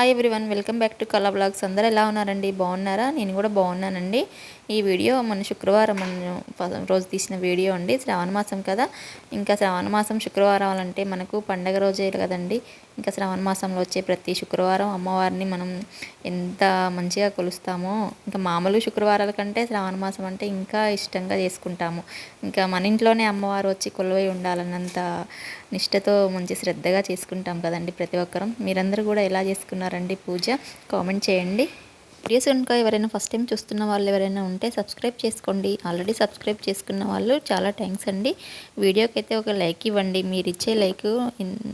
Hi everyone welcome back to Kala blogs అందరూ ఎలా ఉన్నారండి? బాగున్నారా? నేను కూడా బాగున్నానండి. ఈ వీడియో మన శుక్రవారం మన రోజు తీసిన వీడియో అండి. శ్రావణ మాసం కదా. ఇంకా శ్రావణ మాసం శుక్రవారం అంటే మనకు పండగ రోజే కదండి. ఇంకా శ్రావణ మాసంలో వచ్చే ప్రతి శుక్రవారం అమ్మవారిని మనం ఎంత మంచిగా కొలుస్తామో ఇంకా మామూలు శుక్రవారాల కంటే శ్రావణ మాసం అంటే ఇంకా ఇష్టంగా చేసుకుంటాము. ఇంకా మన ఇంట్లోనే అమ్మవారు వచ్చి కొలువై ఉండాలన్నంత నిష్టతో మంచి శ్రద్ధగా చేసుకుంటాం కదండి ప్రతి ఒక్కరం. మీరందరూ కూడా ఎలా చేసుకున్నారండి పూజ? కామెంట్ చేయండి. వీడియోస్ కనుక ఎవరైనా ఫస్ట్ టైం చూస్తున్న వాళ్ళు ఎవరైనా ఉంటే సబ్స్క్రైబ్ చేసుకోండి. ఆల్రెడీ సబ్స్క్రైబ్ చేసుకున్న వాళ్ళు చాలా థ్యాంక్స్ అండి. వీడియోకి అయితే ఒక లైక్ ఇవ్వండి. మీరు ఇచ్చే లైక్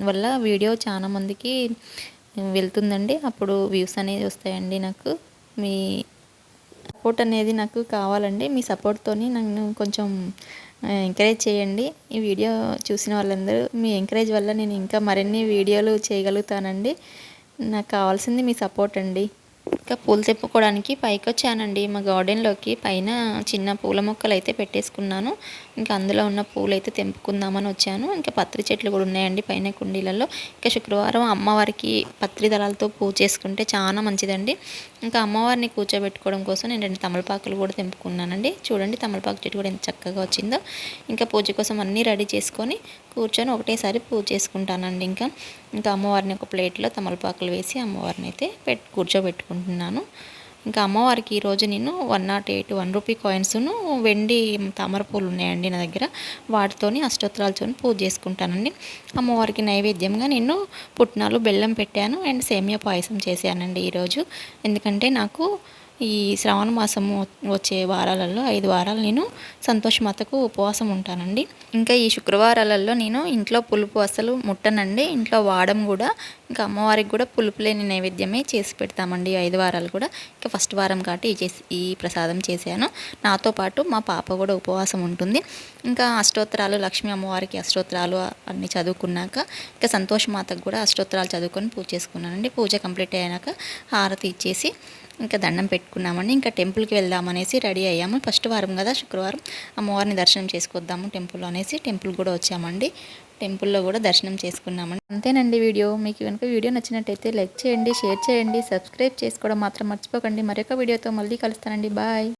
వల్ల వీడియో చాలా మందికి వెళ్తుందండి. అప్పుడు వ్యూస్ అనేది వస్తాయండి నాకు. మీ సపోర్ట్ అనేది నాకు కావాలండి. మీ సపోర్ట్తోని నన్ను కొంచెం ఎంకరేజ్ చేయండి. ఈ వీడియో చూసిన వాళ్ళందరూ మీ ఎంకరేజ్ వల్ల నేను ఇంకా మరిన్ని వీడియోలు చేయగలుగుతానండి. నాకు కావాల్సింది మీ సపోర్ట్ అండి. ఇంకా పూలు తెప్పుకోవడానికి పైకి వచ్చానండి మా గార్డెన్లోకి. పైన చిన్న పూల మొక్కలు అయితే పెట్టేసుకున్నాను. ఇంకా అందులో ఉన్న పూలు అయితే తెంపుకుందామని వచ్చాను. ఇంకా పత్రి చెట్లు కూడా ఉన్నాయండి పైన కుండీలలో. ఇంకా శుక్రవారం అమ్మవారికి పత్రి దళాలతో పూజ చేసుకుంటే చాలా మంచిదండి. ఇంకా అమ్మవారిని కూర్చోబెట్టుకోవడం కోసం నేను రెండు తమలపాకులు కూడా తెంపుకున్నానండి. చూడండి తమలపాకు చెట్టు కూడా ఎంత చక్కగా వచ్చిందో. ఇంకా పూజ కోసం అన్నీ రెడీ చేసుకొని కూర్చొని ఒకటేసారి పూజ చేసుకుంటానండి ఇంకా. ఇంకా అమ్మవారిని ఒక ప్లేట్లో తమలపాకులు వేసి అమ్మవారిని అయితే పెట్ అనుకుంటున్నాను. ఇంకా అమ్మవారికి ఈరోజు నేను one nought eight one rupee కాయిన్స్ను వెండి తామర పూలు ఉన్నాయండి నా దగ్గర. వాటితోని అష్టోత్తరాలతో పూజ చేసుకుంటానండి. అమ్మవారికి నైవేద్యంగా నేను పుట్నాలు బెల్లం పెట్టాను అండ్ సేమియా పాయసం చేశానండి ఈరోజు ఎందుకంటే నాకు ఈ శ్రావణ మాసము వచ్చే వారాలలో ఐదు వారాలు నేను సంతోషమాతకు ఉపవాసం ఉంటానండి. ఇంకా ఈ శుక్రవారాలలో నేను ఇంట్లో పులుపు అసలు ముట్టనండి. ఇంట్లో వాడం కూడా ఇంకా అమ్మవారికి కూడా పులుపు లేని నైవేద్యమే చేసి పెడతామండి ఐదు వారాలు కూడా. ఇంకా ఫస్ట్ వారం కాబట్టి ఈ చేసి ఈ ప్రసాదం చేశాను. నాతో పాటు మా పాప కూడా ఉపవాసం ఉంటుంది. ఇంకా అష్టోత్తరాలు లక్ష్మీ అమ్మవారికి అష్టోత్తరాలు అన్నీ చదువుకున్నాక ఇంకా సంతోషమాతకు కూడా అష్టోత్తరాలు చదువుకొని పూజ చేసుకున్నానండి. పూజ కంప్లీట్ అయినాక హారతి ఇచ్చేసి ఇంకా దండం పెట్టుకున్నామండి ఇంకా టెంపుల్కి వెళ్దామనేసి రెడీ అయ్యాము. ఫస్ట్ వారం కదా శుక్రవారం. అమ్మవారిని దర్శనం చేసుకొద్దాము టెంపుల్ అనేసి. టెంపుల్ కూడా వచ్చామండి. టెంపుల్లో కూడా దర్శనం చేసుకున్నామండి. అంతేనండి వీడియో. మీకు కనుక వీడియో నచ్చినట్టయితే లైక్ చేయండి షేర్ చేయండి సబ్స్క్రైబ్ చేసుకోవడం మాత్రం మర్చిపోకండి. మరొక వీడియోతో మళ్ళీ కలుస్తానండి. బాయ్.